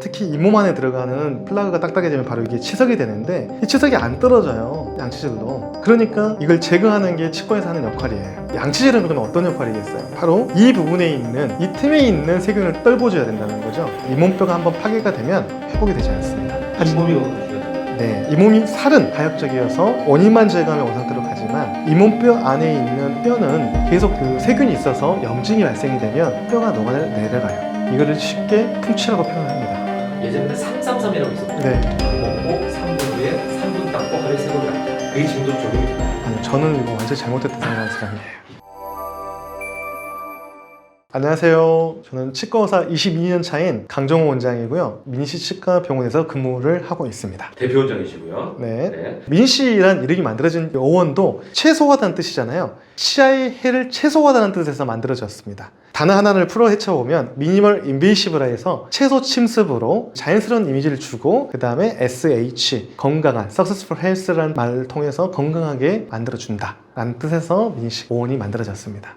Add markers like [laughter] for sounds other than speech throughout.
특히 잇몸 안에 들어가는 플라그가 딱딱해지면 바로 이게 치석이 되는데 이 치석이 안 떨어져요 양치질로. 그러니까 이걸 제거하는 게 치과에서 하는 역할이에요. 양치질은 그러면 어떤 역할이겠어요? 바로 이 부분에 있는 이 틈에 있는 세균을 떨궈줘야 된다는 거죠. 잇몸뼈가 한번 파괴가 되면 회복이 되지 않습니다. 잇몸이. 네, 잇몸이 살은 가역적이어서 원인만 제거하면 원상태로 가지만 잇몸뼈 안에 있는 뼈는 계속 그 세균이 있어서 염증이 발생이 되면 뼈가 녹아 내려가요. 이거를 쉽게 풍치라고 표현합니다 예전에는 333이라고 있었거든요. 네. 먹고 3분 후에 3분 닦고 하루에 3번 닦고. 그게 지금도 적용이 되나요? 아니, 저는 이거 완전 잘못됐다 생각하는 사람이에요. 안녕하세요. 저는 치과의사 22년 차인 강정호 원장이고요. 민시치과 병원에서 근무를 하고 있습니다. 대표 원장이시고요. 네. 네. 민시란 이름이 만들어진 어원도 최소화다는 뜻이잖아요. 치아의 해를 최소화다는 뜻에서 만들어졌습니다. 단어 하나를 풀어 헤쳐보면 미니멀 인베이시브라 해서 최소 침습으로 자연스러운 이미지를 주고 그 다음에 SH 건강한 Successful Health라는 말을 통해서 건강하게 만들어준다 라는 뜻에서 민시 어원이 만들어졌습니다.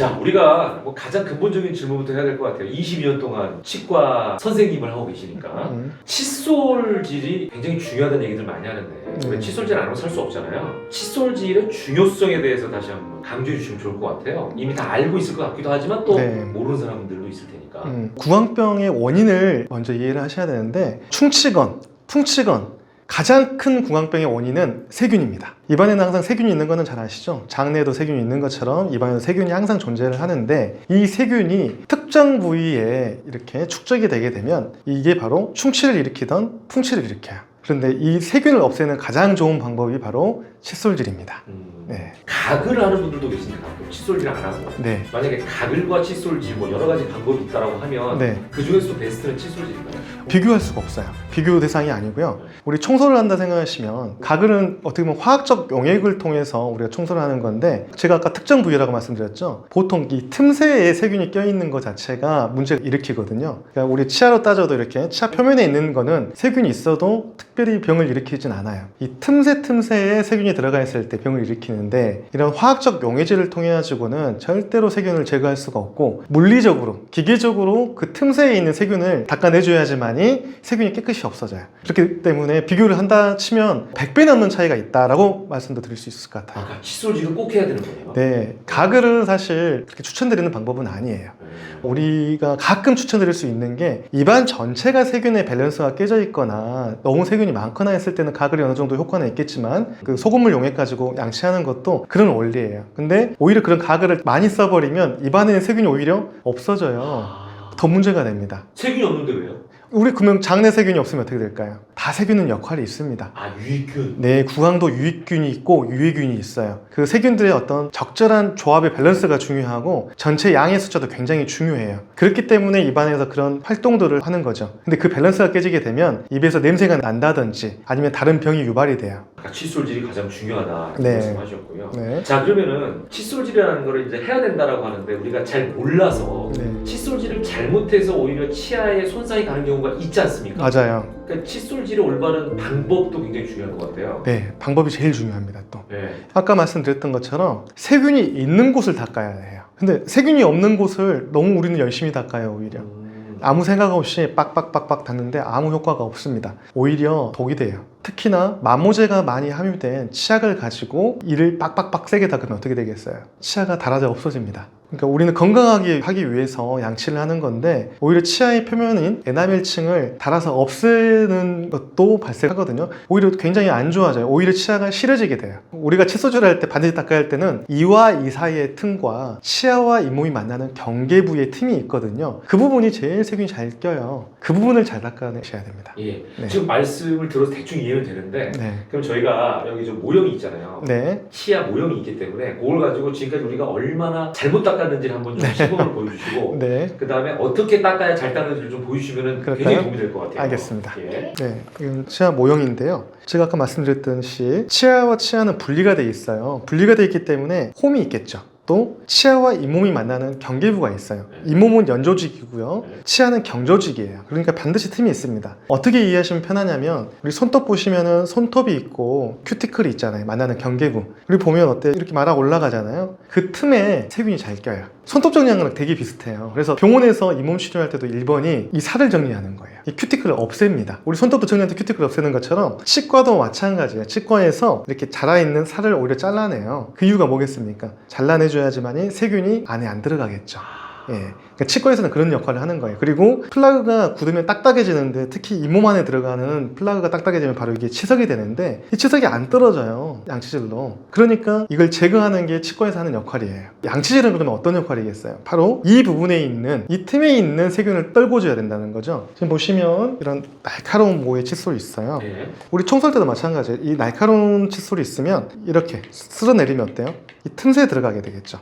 자, 우리가 뭐 가장 근본적인 질문부터 해야 될 것 같아요. 22년 동안 치과 선생님을 하고 계시니까 음, 칫솔질이 굉장히 중요하다는 얘기들 많이 하는데 네. 왜 칫솔질 안 하고 살 수 없잖아요. 칫솔질의 중요성에 대해서 다시 한번 강조해 주시면 좋을 것 같아요. 이미 다 알고 있을 것 같기도 하지만 또 네. 모르는 사람들도 있을 테니까. 음, 구강병의 원인을 먼저 이해를 하셔야 되는데 충치건, 풍치건 가장 큰 구강병의 원인은 세균입니다. 입안에는 항상 세균이 있는 거는 잘 아시죠? 장내에도 세균이 있는 것처럼 입안에도 세균이 항상 존재를 하는데 이 세균이 특정 부위에 이렇게 축적이 되게 되면 이게 바로 충치를 일으키던 풍치를 일으켜요. 그런데 이 세균을 없애는 가장 좋은 방법이 바로 칫솔질입니다. 음, 네. 가글 하는 분들도 계십니다. 칫솔질 안 하고. 네. 만약에 가글과 칫솔질 뭐 여러 가지 방법이 있다라고 하면 네. 그 중에서도 베스트는 칫솔질인가요? 비교할 수가 없어요. 비교 대상이 아니고요. 우리 청소를 한다 생각하시면 가글은 어떻게 보면 화학적 용액을 통해서 우리가 청소를 하는 건데 제가 아까 특정 부위라고 말씀드렸죠. 보통 이 틈새에 세균이 껴있는 것 자체가 문제를 일으키거든요. 그러니까 우리 치아로 따져도 이렇게 치아 표면에 있는 거는 세균이 있어도 특별히 병을 일으키진 않아요. 이 틈새 틈새에 세균이 들어가 있을 때 병을 일으키는 데 이런 화학적 용해질을 통해 가지고는 절대로 세균을 제거할 수가 없고 물리적으로 기계적으로 그 틈새에 있는 세균을 닦아내줘야지만이 세균이 깨끗이 없어져요. 그렇기 때문에 비교를 한다 치면 100배 넘는 차이가 있다라고 말씀도 드릴 수 있을 것 같아요. 아까 칫솔질은 꼭 해야 되는 거네요. 네, 가글은 사실 그렇게 추천드리는 방법은 아니에요. 음. 우리가 가끔 추천드릴 수 있는 게 입안 전체가 세균의 밸런스가 깨져 있거나 너무 세균이 많거나 했을 때는 가글이 어느 정도 효과는 있겠지만 그 소금물 용액 가지고 양치하는 것도 그런 원리예요. 근데 오히려 그런 가글을 많이 써버리면 입안에 세균이 오히려 없어져요. 아, 더 문제가 됩니다. 세균이 없는데 왜요? 우리 그러면 장내 세균이 없으면 어떻게 될까요? 다 세균은 역할이 있습니다. 아 유익균. 네, 구강도 유익균이 있고 유해균이 있어요. 그 세균들의 어떤 적절한 조합의 밸런스가 중요하고 전체 양의 숫자도 굉장히 중요해요. 그렇기 때문에 입안에서 그런 활동들을 하는 거죠. 근데 그 밸런스가 깨지게 되면 입에서 냄새가 난다든지 아니면 다른 병이 유발이 돼요. 아까 칫솔질이 가장 중요하다 네. 말씀하셨고요. 네. 자 그러면은 칫솔질이라는 거를 이제 해야 된다라고 하는데 우리가 잘 몰라서 네. 칫솔질을 잘못해서 오히려 치아에 손상이 가는 경우가 있지 않습니까? 맞아요. 그러니까 칫솔질의 올바른 방법도 굉장히 중요한 것 같아요. 네, 방법이 제일 중요합니다. 또 네. 아까 말씀드렸던 것처럼 세균이 있는 곳을 닦아야 해요. 근데 세균이 없는 곳을 너무 우리는 열심히 닦아요, 오히려. 음, 아무 생각 없이 빡빡빡빡 닿는데 아무 효과가 없습니다. 오히려 독이 돼요. 특히나 마모제가 많이 함유된 치약을 가지고 이를 빡빡빡 세게 닦으면 어떻게 되겠어요? 치아가 닳아져 없어집니다. 그러니까 우리는 건강하게 하기 위해서 양치를 하는 건데 오히려 치아의 표면인 에나멜층을 달아서 없애는 것도 발생하거든요. 오히려 굉장히 안 좋아져요. 오히려 치아가 시려지게 돼요. 우리가 칫솔질 할때 반드시 닦아야 할 때는 이와 이 사이의 틈과 치아와 잇몸이 만나는 경계 부위의 틈이 있거든요. 그 부분이 제일 세균이 잘 껴요. 그 부분을 잘 닦아내셔야 됩니다. 예. 네. 지금 말씀을 들어서 대충 이해는 되는데 네. 그럼 저희가 여기 좀 모형이 있잖아요. 네. 치아 모형이 있기 때문에 그걸 가지고 지금까지 우리가 얼마나 잘못 닦 았는지를 한번 좀 시범을 보여주시고 [laughs] 네. 그 다음에 어떻게 닦아야 잘 닦는지를 좀 보여주시면 그럴까요? 굉장히 도움이 될 것 같아요. 알겠습니다. 예. 네, 이건 치아 모형인데요. 제가 아까 말씀드렸듯이 치아와 치아는 분리가 돼 있어요. 분리가 돼 있기 때문에 홈이 있겠죠. 또 치아와 잇몸이 만나는 경계부가 있어요. 잇몸은 연조직이고요. 치아는 경조직이에요. 그러니까 반드시 틈이 있습니다. 어떻게 이해하시면 편하냐면 우리 손톱 보시면은 손톱이 있고 큐티클이 있잖아요. 만나는 경계부. 그리고 보면 어때? 이렇게 말아 올라가잖아요. 그 틈에 세균이 잘 껴요. 손톱 정리하는 되게 비슷해요. 그래서 병원에서 잇몸 치료할 때도 1번이 이 살을 정리하는 거예요. 이 큐티클을 없앱니다. 우리 손톱도 정리할 때 큐티클 없애는 것처럼 치과도 마찬가지예요. 치과에서 이렇게 자라있는 살을 오히려 잘라내요. 그 이유가 뭐겠습니까? 잘라내줘야지만이 세균이 안에 안 들어가겠죠. 예. 그러니까 치과에서는 그런 역할을 하는 거예요. 그리고 플라그가 굳으면 딱딱해지는데 특히 잇몸 안에 들어가는 플라그가 딱딱해지면 바로 이게 치석이 되는데 이 치석이 안 떨어져요. 양치질로. 그러니까 이걸 제거하는 게 치과에서 하는 역할이에요. 양치질은 그러면 어떤 역할이겠어요? 바로 이 부분에 있는 이 틈에 있는 세균을 떨궈줘야 된다는 거죠. 지금 보시면 이런 날카로운 모의 칫솔이 있어요. 예. 우리 청소할 때도 마찬가지예요. 이 날카로운 칫솔이 있으면 이렇게 쓸어내리면 어때요? 이 틈새에 들어가게 되겠죠.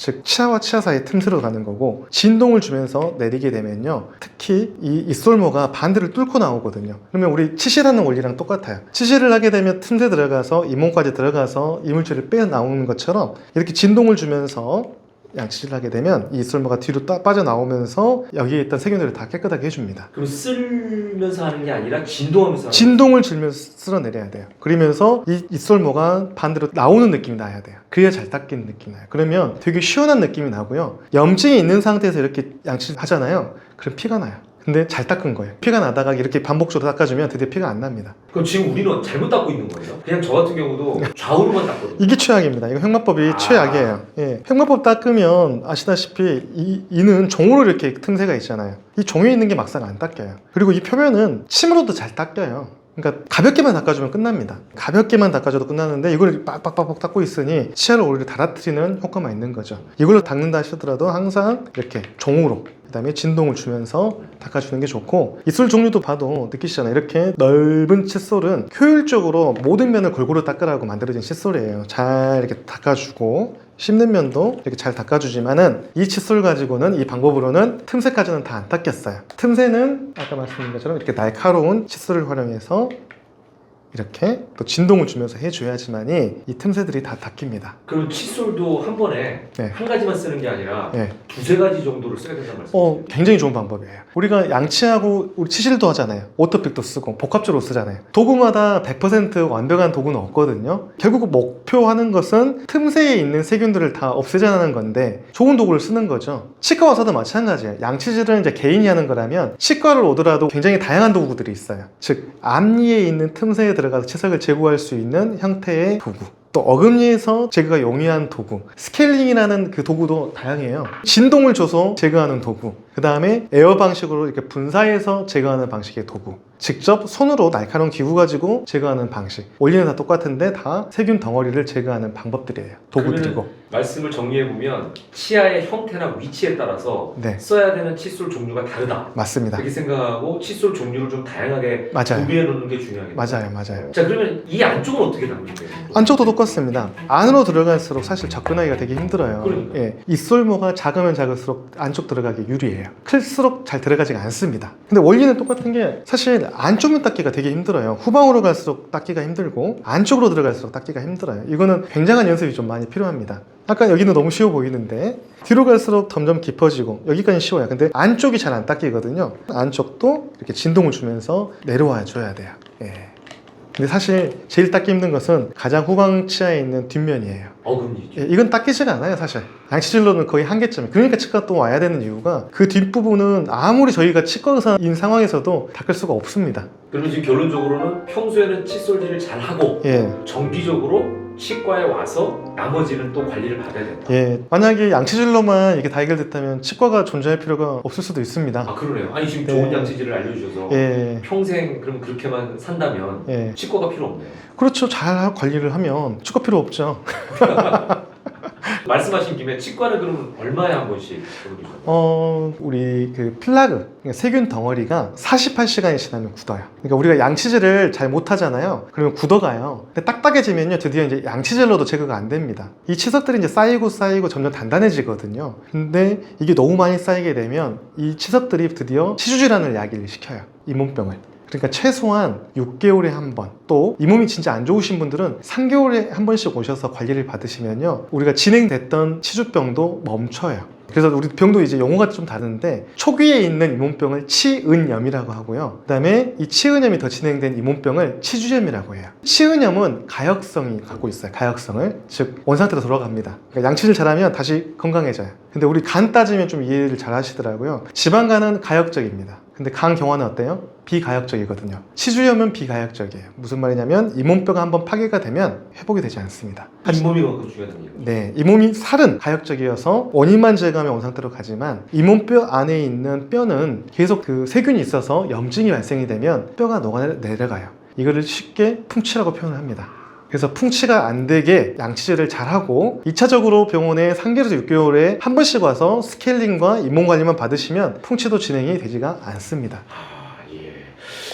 즉 치아와 치아 사이 틈새로 가는 거고 진동을 주면서 내리게 되면요. 특히 이 입솔모가 반대를 뚫고 나오거든요. 그러면 우리 치실하는 원리랑 똑같아요. 치실을 하게 되면 틈새 들어가서 잇몸까지 들어가서 이물질을 빼 나오는 것처럼 이렇게 진동을 주면서 양치질을 하게 되면 이 입솔모가 뒤로 따- 빠져나오면서 여기에 있던 세균들을 다 깨끗하게 해줍니다 그럼 쓸면서 하는 게 아니라 진동하면서 하는 진동을 주면서 쓸어내려야 돼요. 그러면서 이 입솔모가 반대로 나오는 느낌이 나야 돼요. 그래야 잘 닦이는 느낌이 나요. 그러면 되게 시원한 느낌이 나고요. 염증이 있는 상태에서 이렇게 양치를 하잖아요. 그럼 피가 나요. 근데 잘 닦은 거예요. 피가 나다가 이렇게 반복적으로 닦아주면 드디어 피가 안 납니다. 그럼 지금 우리는 잘못 닦고 있는 거예요? 그냥 저 같은 경우도 좌우로만 닦거든요. 이게 최악입니다. 이거 횡마법이 아. 최악이에요. 예. 횡마법 닦으면 아시다시피 이, 이는 종으로 이렇게 틈새가 있잖아요. 이 종에 있는 게 막상 안 닦여요. 그리고 이 표면은 침으로도 잘 닦여요. 그러니까 가볍게만 닦아주면 끝납니다. 가볍게만 닦아줘도 끝나는데 이걸 빡빡빡빡 닦고 있으니 치아를 오히려 달아뜨리는 효과만 있는 거죠. 이걸로 닦는다 하시더라도 항상 이렇게 종으로 그다음에 진동을 주면서 닦아주는 게 좋고 이솔 종류도 봐도 느끼시잖아요. 이렇게 넓은 칫솔은 효율적으로 모든 면을 골고루 닦으라고 만들어진 칫솔이에요. 잘 이렇게 닦아주고 씹는 면도 이렇게 잘 닦아주지만은 이 칫솔 가지고는 이 방법으로는 틈새까지는 다 안 닦였어요. 틈새는 아까 말씀드린 것처럼 이렇게 날카로운 칫솔을 활용해서 이렇게 또 진동을 주면서 해줘야지만이 이 틈새들이 다 닦입니다. 그럼 칫솔도 한 번에 네. 한 가지만 쓰는 게 아니라 예. 두세 가지 정도를 써야 된다는 말씀이죠? 어, 굉장히 좋은 방법이에요. 우리가 양치하고 우리 치실도 하잖아요. 오토픽도 쓰고 복합적으로 쓰잖아요. 도구마다 100% 완벽한 도구는 없거든요. 결국 목표하는 것은 틈새에 있는 세균들을 다 없애자는 건데 좋은 도구를 쓰는 거죠. 치과 와서도 마찬가지예요. 양치질은 이제 개인이 하는 거라면 치과를 오더라도 굉장히 다양한 도구들이 있어요. 즉 앞니에 있는 틈새에 들어가서 치석을 제거할 수 있는 형태의 도구. 또 어금니에서 제거가 용이한 도구. 스케일링이라는 그 도구도 다양해요. 진동을 줘서 제거하는 도구 그 다음에 에어 방식으로 이렇게 분사해서 제거하는 방식의 도구 직접 손으로 날카로운 기구 가지고 제거하는 방식 원리는 다 똑같은데 다 세균 덩어리를 제거하는 방법들이에요 도구들이고 말씀을 정리해 보면 치아의 형태나 위치에 따라서 네 써야 되는 칫솔 종류가 다르다. 맞습니다 그렇게 생각하고 칫솔 종류를 좀 다양하게 맞아요 구비해 놓는 게 중요하겠네요. 맞아요 맞아요 자 그러면 이 안쪽은 어떻게 거예요? 안쪽도 똑같습니다. 안으로 들어갈수록 사실 접근하기가 되게 힘들어요. 그러니까. 예, 입솔모가 작으면 작을수록 안쪽 들어가기 유리해요. 클수록 잘 들어가지가 않습니다. 근데 원리는 똑같은 게 사실 안쪽면 닦기가 되게 힘들어요. 후방으로 갈수록 닦기가 힘들고 안쪽으로 들어갈수록 닦기가 힘들어요. 이거는 굉장한 연습이 좀 많이 필요합니다. 아까 여기는 너무 쉬워 보이는데 뒤로 갈수록 점점 깊어지고 여기까지 쉬워요. 근데 안쪽이 잘 안 닦이거든요. 안쪽도 이렇게 진동을 주면서 내려와 줘야 돼요. 예. 근데 사실 제일 닦기 힘든 것은 가장 후방 치아에 있는 뒷면이에요. 어금니죠. 예, 이건 닦이지가 않아요, 사실. 양치질로는 거의 한계점. 그러니까 치과 또 와야 되는 이유가 그 뒷부분은 아무리 저희가 치과 의사인 상황에서도 닦을 수가 없습니다. 그러면 지금 결론적으로는 평소에는 칫솔질을 잘 하고 예. 정기적으로 치과에 와서 나머지는 또 관리를 받아야 된다. 예. 만약에 양치질로만 이게 다 해결됐다면 치과가 존재할 필요가 없을 수도 있습니다. 아 그러네요. 아니 지금 네. 좋은 양치질을 알려주셔서 예. 평생 그럼 그렇게만 산다면 예. 치과가 필요 없네요. 그렇죠. 잘 관리를 하면 치과 필요 없죠. [laughs] 말씀하신 김에 치과는 그러면 얼마에 한 번씩 보내주세요? 어, 우리 그 플라그, 그러니까 세균 덩어리가 48시간이 지나면 굳어요. 그러니까 우리가 양치질을 잘 못하잖아요. 그러면 굳어가요. 근데 딱딱해지면요, 드디어 이제 양치질로도 제거가 안 됩니다. 이 치석들이 이제 쌓이고 쌓이고 점점 단단해지거든요. 근데 이게 너무 많이 쌓이게 되면 이 치석들이 드디어 치주질환을 야기를 시켜요. 잇몸병을. 그러니까 최소한 6개월에 한 번, 또 이 몸이 진짜 안 좋으신 분들은 3개월에 한 번씩 오셔서 관리를 받으시면요. 우리가 진행됐던 치주병도 멈춰요. 그래서 우리 병도 이제 용어가 좀 다른데 초기에 있는 잇몸병을 치은염이라고 하고요. 그다음에 이 치은염이 더 진행된 잇몸병을 치주염이라고 해요. 치은염은 가역성이 갖고 있어요. 가역성을 즉 원상태로 돌아갑니다. 그러니까 양치질 잘하면 다시 건강해져요. 근데 우리 간 따지면 좀 이해를 잘 하시더라고요. 지방간은 가역적입니다. 근데 간 경화는 어때요? 비가역적이거든요. 치주염은 비가역적이에요. 무슨 말이냐면 잇몸뼈가 한번 파괴가 되면 회복이 되지 않습니다. 잇몸이 그만큼 중요하다는 얘기죠. 네, 이 몸이 살은 가역적이어서 원인만 제거하면 원상태로 가지만 잇몸뼈 안에 있는 뼈는 계속 그 세균이 있어서 염증이 발생이 되면 뼈가 녹아내려가요. 이거를 쉽게 풍치라고 표현을 합니다. 그래서 풍치가 안 되게 양치질을 잘하고 2차적으로 병원에 3개월에서 6개월에 한 번씩 와서 스케일링과 잇몸 관리만 받으시면 풍치도 진행이 되지가 않습니다.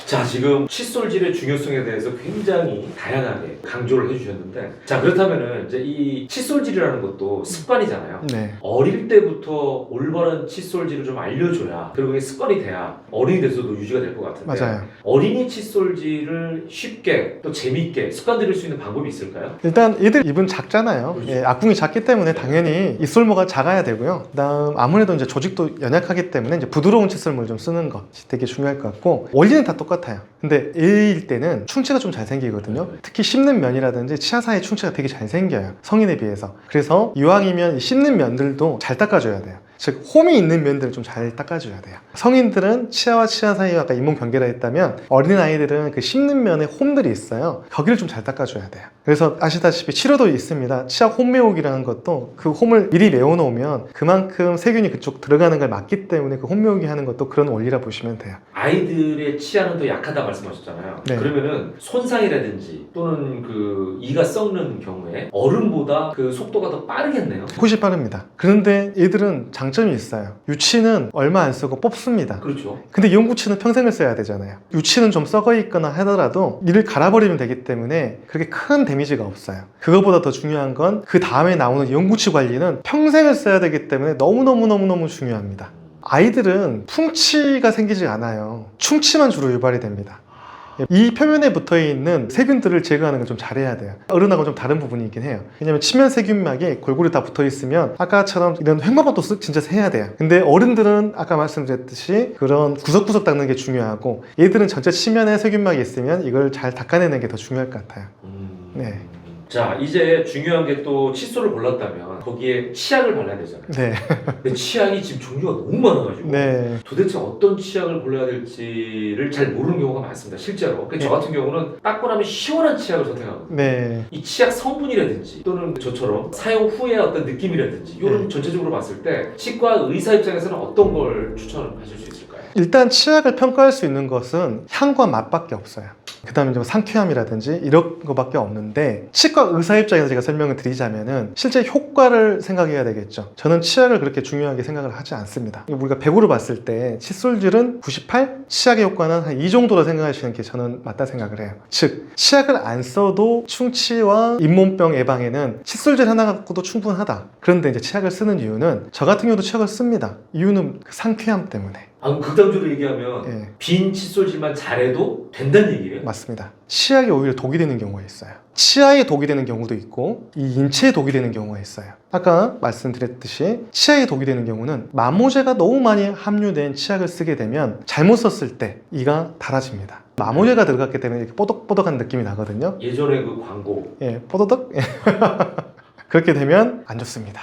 자, 지금 칫솔질의 중요성에 대해서 굉장히 다양하게 강조를 해주셨는데, 자, 그렇다면은 이제 이 칫솔질이라는 것도 습관이잖아요. 네. 어릴 때부터 올바른 칫솔질을 좀 알려줘야, 그리고 그게 습관이 돼야 어른이 돼서도 유지가 될 것 같은데, 맞아요. 어린이 칫솔질을 쉽게 또 재밌게 습관 들일 수 있는 방법이 있을까요? 일단 얘들 입은 작잖아요. 그렇죠. 예, 악궁이 작기 때문에 당연히 입술모가 작아야 되고요. 그다음 아무래도 이제 조직도 연약하기 때문에 이제 부드러운 칫솔물 좀 쓰는 것이 되게 중요할 것 같고 원리는 다 똑같 아요. 근데 애일 때는 충치가 좀 잘 생기거든요. 특히 씹는 면이라든지 치아 사이 충치가 되게 잘 생겨요. 성인에 비해서. 그래서 이왕이면 이 씹는 면들도 잘 닦아줘야 돼요. 즉 홈이 있는 면들을 좀 잘 닦아줘야 돼요. 성인들은 치아와 치아 사이에 아까 잇몸 경계라 했다면 어린 아이들은 그 씹는 면에 홈들이 있어요. 거기를 좀 잘 닦아줘야 돼요. 그래서 아시다시피 치료도 있습니다. 치아 홈 메우기라는 것도 그 홈을 미리 메워놓으면 그만큼 세균이 그쪽 들어가는 걸 막기 때문에 그 홈 메우기 하는 것도 그런 원리라 보시면 돼요. 아이들의 치아는 더 약하다 말씀하셨잖아요. 네. 그러면은 손상이라든지 또는 그 이가 썩는 경우에 어른보다 그 속도가 더 빠르겠네요. 훨씬 빠릅니다. 그런데 얘들은 장 점이 있어요. 유치는 얼마 안 쓰고 뽑습니다. 그렇죠. 근데 이용구치는 평생을 써야 되잖아요. 유치는 좀 썩어 있거나 하더라도 이를 갈아버리면 되기 때문에 그렇게 큰 데미지가 없어요. 그거보다 더 중요한 건 그 다음에 나오는 이용구치 관리는 평생을 써야 되기 때문에 너무너무너무너무 중요합니다. 아이들은 풍치가 생기지 않아요. 충치만 주로 유발이 됩니다. 이 표면에 붙어 있는 세균들을 제거하는 걸좀 잘해야 돼요. 어른하고 좀 다른 부분이긴 해요. 왜냐면 치면 세균막이 골고루 다 붙어 있으면 아까처럼 이런 횡마법도 쓰- 진짜 해야 돼요. 근데 어른들은 아까 말씀드렸듯이 그런 구석구석 닦는 게 중요하고 얘들은 전체 치면에 세균막이 있으면 이걸 잘 닦아내는 게 더 중요할 것 같아요. 음. 네. 자 이제 중요한 게 또 칫솔을 골랐다면 거기에 치약을 발라야 되잖아요. 네. 근데 치약이 지금 종류가 너무 많아가지고 네. 도대체 어떤 치약을 골라야 될지를 잘 모르는 경우가 많습니다. 실제로. 그저 같은 경우는 닦고 나면 시원한 치약을 선택하거든요. 네. 이 치약 성분이라든지 또는 저처럼 사용 후의 어떤 느낌이라든지 이런 네. 전체적으로 봤을 때 치과 의사 입장에서는 어떤 걸 추천하실 수 있을까요? 일단 치약을 평가할 수 있는 것은 향과 맛밖에 없어요. 그 다음에 좀 상쾌함이라든지 이런 거밖에 없는데 치과 의사 입장에서 제가 설명을 드리자면은 실제 효과를 생각해야 되겠죠. 저는 치약을 그렇게 중요하게 생각을 하지 않습니다. 우리가 100으로 봤을 때 칫솔질은 98, 치약의 효과는 한 이 정도로 생각하시는 게 저는 맞다 생각을 해요. 즉 치약을 안 써도 충치와 잇몸병 예방에는 칫솔질 하나 갖고도 충분하다. 그런데 이제 치약을 쓰는 이유는 저 같은 경우도 치약을 씁니다. 이유는 그 상쾌함 때문에. 아, 그럼 극단적으로 얘기하면 예. 빈 칫솔질만 잘해도 된다는 얘기예요? 맞습니다. 치약이 오히려 독이 되는 경우가 있어요. 치아에 독이 되는 경우도 있고 이 인체에 독이 되는 경우가 있어요. 아까 말씀드렸듯이 치아에 독이 되는 경우는 마모제가 너무 많이 함유된 치약을 쓰게 되면 잘못 썼을 때 이가 닳아집니다. 마모제가 들어갔기 때문에 이렇게 뽀득뽀득한 느낌이 나거든요. 예전에 그 광고 예, 뽀드득 [laughs] 그렇게 되면 안 좋습니다.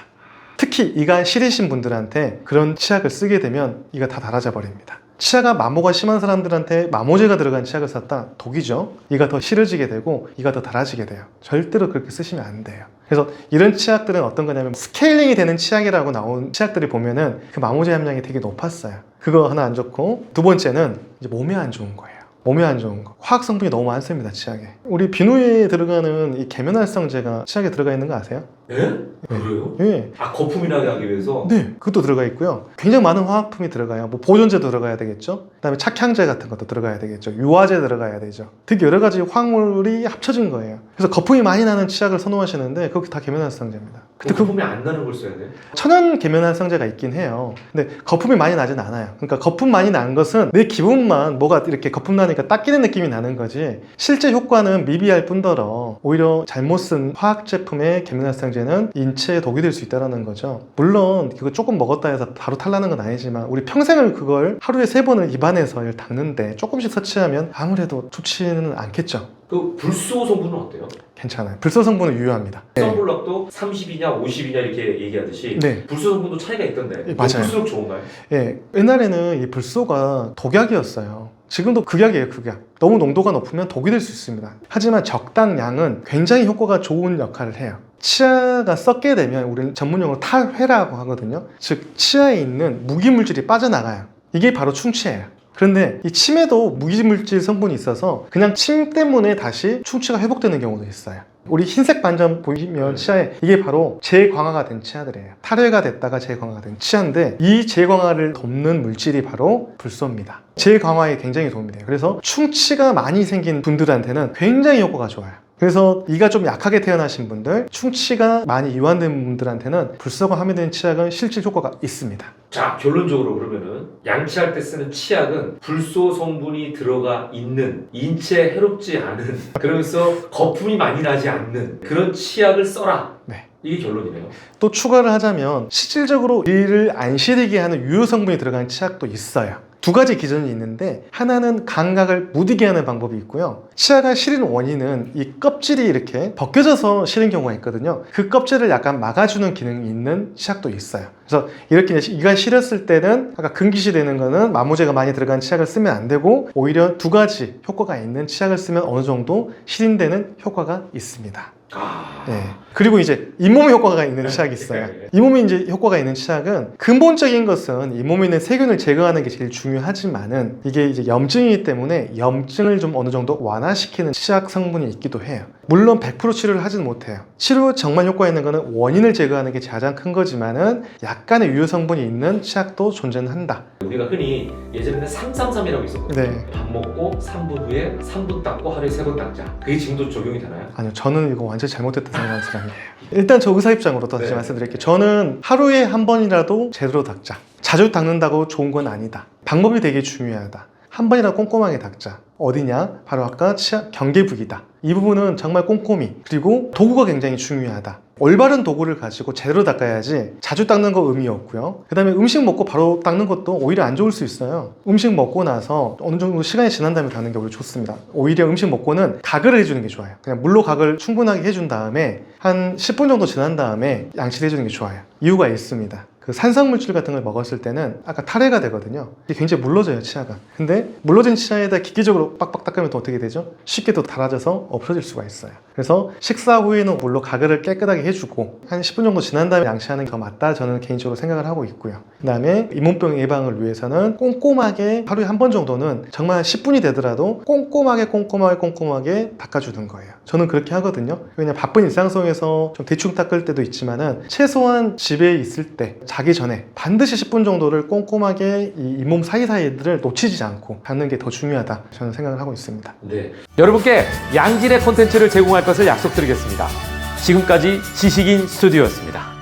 특히 이가 시리신 분들한테 그런 치약을 쓰게 되면 이가 다 닳아져 버립니다. 치아가 마모가 심한 사람들한테 마모제가 들어간 치약을 썼다 독이죠. 이가 더 시려지게 되고 이가 더 닳아지게 돼요. 절대로 그렇게 쓰시면 안 돼요. 그래서 이런 치약들은 어떤 거냐면 스케일링이 되는 치약이라고 나온 치약들이 보면은 그 마모제 함량이 되게 높았어요. 그거 하나 안 좋고 두 번째는 이제 몸에 안 좋은 거예요. 몸에 안 좋은 거. 화학 성분이 너무 많습니다, 치약에. 우리 비누에 들어가는 이 계면활성제가 치약에 들어가 있는 거 아세요? 예? 그래요? 예. 아 거품이 나게 하기 위해서 네, 그것도 들어가 있고요. 굉장히 많은 화학품이 들어가요. 뭐 보존제 들어가야 되겠죠. 그다음에 착향제 같은 것도 들어가야 되겠죠. 유화제 들어가야 되죠. 되게 여러 가지 화학물이 합쳐진 거예요. 그래서 거품이 많이 나는 치약을 선호하시는데 그거 다 계면활성제입니다. 근데 그그 거품이 안 나는 걸 써야 돼? 천연 계면활성제가 있긴 해요. 근데 거품이 많이 나진 않아요. 그러니까 거품 많이 난 것은 내 기분만 뭐가 이렇게 거품 나니까 닦이는 느낌이 나는 거지. 실제 효과는 미비할 뿐더러 오히려 잘못 쓴 화학 제품의 계면활성제 는 인체에 독이 될 수 있다는 거죠. 물론 그거 조금 먹었다 해서 바로 탈나는 건 아니지만 우리 평생을 그걸 하루에 세 번을 입안에서 닦는데 조금씩 섭취하면 아무래도 좋지는 않겠죠. 그 불소 성분은 어때요? 괜찮아요. 불소 성분은 유효합니다. 선블럭도 30이냐 50이냐 이렇게 얘기하듯이 네. 불소 성분도 차이가 있던데 예, 맞아요. 높을수록 좋은가요? 예, 옛날에는 이 불소가 독약이었어요. 지금도 극약이에요, 극약. 너무 농도가 높으면 독이 될 수 있습니다. 하지만 적당량은 굉장히 효과가 좋은 역할을 해요. 치아가 썩게 되면 우리는 전문용어로 탈회라고 하거든요. 즉, 치아에 있는 무기물질이 빠져나가요. 이게 바로 충치예요. 그런데 이 침에도 무기물질 성분이 있어서 그냥 침 때문에 다시 충치가 회복되는 경우도 있어요. 우리 흰색 반점 보이면 치아에 이게 바로 재광화가 된 치아들이에요. 탈회가 됐다가 재광화가 된 치아인데 이 재광화를 돕는 물질이 바로 불소입니다. 재광화에 굉장히 도움이 돼요. 그래서 충치가 많이 생긴 분들한테는 굉장히 효과가 좋아요. 그래서 이가 좀 약하게 태어나신 분들, 충치가 많이 이완된 분들한테는 불소가 함유된 치약은 실질 효과가 있습니다. 자 결론적으로 그러면은 양치할 때 쓰는 치약은 불소 성분이 들어가 있는 인체에 해롭지 않은 그러면서 거품이 많이 나지 않는 그런 치약을 써라 네. 이게 결론이네요 또 추가를 하자면 실질적으로 이를 안 시리게 하는 유효 성분이 들어간 치약도 있어요. 두 가지 기전이 있는데 하나는 감각을 무디게 하는 방법이 있고요. 치아가 시린 원인은 이 껍질이 이렇게 벗겨져서 시린 경우가 있거든요. 그 껍질을 약간 막아주는 기능이 있는 치약도 있어요. 그래서 이렇게 이가 시렸을 때는 아까 금기시 되는 거는 마모제가 많이 들어간 치약을 쓰면 안 되고 오히려 두 가지 효과가 있는 치약을 쓰면 어느 정도 시린되는 효과가 있습니다. 아 네. 그리고 이제 잇몸 효과가 있는 치약이 있어요. 잇몸이 이제 효과가 있는 치약은 근본적인 것은 잇몸에 있는 세균을 제거하는 게 제일 중요하지만은 이게 이제 염증이기 때문에 염증을 좀 어느 정도 완화시키는 치약 성분이 있기도 해요. 물론 100% 치료를 하지는 못해요. 치료 정말 효과 있는 거는 원인을 제거하는 게 가장 큰 거지만은 약간의 유효 성분이 있는 치약도 존재는 한다. 우리가 흔히 예전에는 333이라고 있었거든요 네. 밥 먹고 3분 후에 3분 닦고 하루에 3번 닦자 그게 지금도 적용이 되나요? 아니요, 저는 이거 완전 히 잘못됐다 생각하는 사람이에요. [laughs] 일단 저 의사 입장으로 또 다시 네. 말씀드릴게요. 저는 하루에 한 번이라도 제대로 닦자. 자주 닦는다고 좋은 건 아니다. 방법이 되게 중요하다. 한 번이라도 꼼꼼하게 닦자. 어디냐? 바로 아까 치아 경계부기다. 이 부분은 정말 꼼꼼히 그리고 도구가 굉장히 중요하다. 올바른 도구를 가지고 제대로 닦아야지 자주 닦는 거 의미 없고요. 그 다음에 음식 먹고 바로 닦는 것도 오히려 안 좋을 수 있어요. 음식 먹고 나서 어느 정도 시간이 지난 다음에 닦는 게 오히려 좋습니다. 오히려 음식 먹고는 가글을 해주는 게 좋아요. 그냥 물로 가글 충분하게 해준 다음에 한 10분 정도 지난 다음에 양치를 해주는 게 좋아요. 이유가 있습니다. 그 산성물질 같은 걸 먹었을 때는 아까 탈해가 되거든요. 이게 굉장히 물러져요, 치아가. 근데 물러진 치아에다 기계적으로 빡빡 닦으면 또 어떻게 되죠? 쉽게 또 닳아져서 없어질 수가 있어요. 그래서 식사 후에는 물로 가글을 깨끗하게 해주고 한 10분 정도 지난 다음에 양치하는 게 더 맞다 저는 개인적으로 생각을 하고 있고요. 그 다음에 잇몸병 예방을 위해서는 꼼꼼하게 하루에 한 번 정도는 정말 10분이 되더라도 꼼꼼하게 꼼꼼하게 꼼꼼하게 닦아주는 거예요. 저는 그렇게 하거든요. 왜냐면 바쁜 일상 속에서 좀 대충 닦을 때도 있지만은 최소한 집에 있을 때 자기 전에 반드시 10분 정도를 꼼꼼하게 이 잇몸 사이사이들을 놓치지 않고 닦는 게 더 중요하다 저는 생각을 하고 있습니다. 네 여러분께 양질의 콘텐츠를 제공할 것을 약속드리겠습니다. 지금까지 지식인 스튜디오였습니다.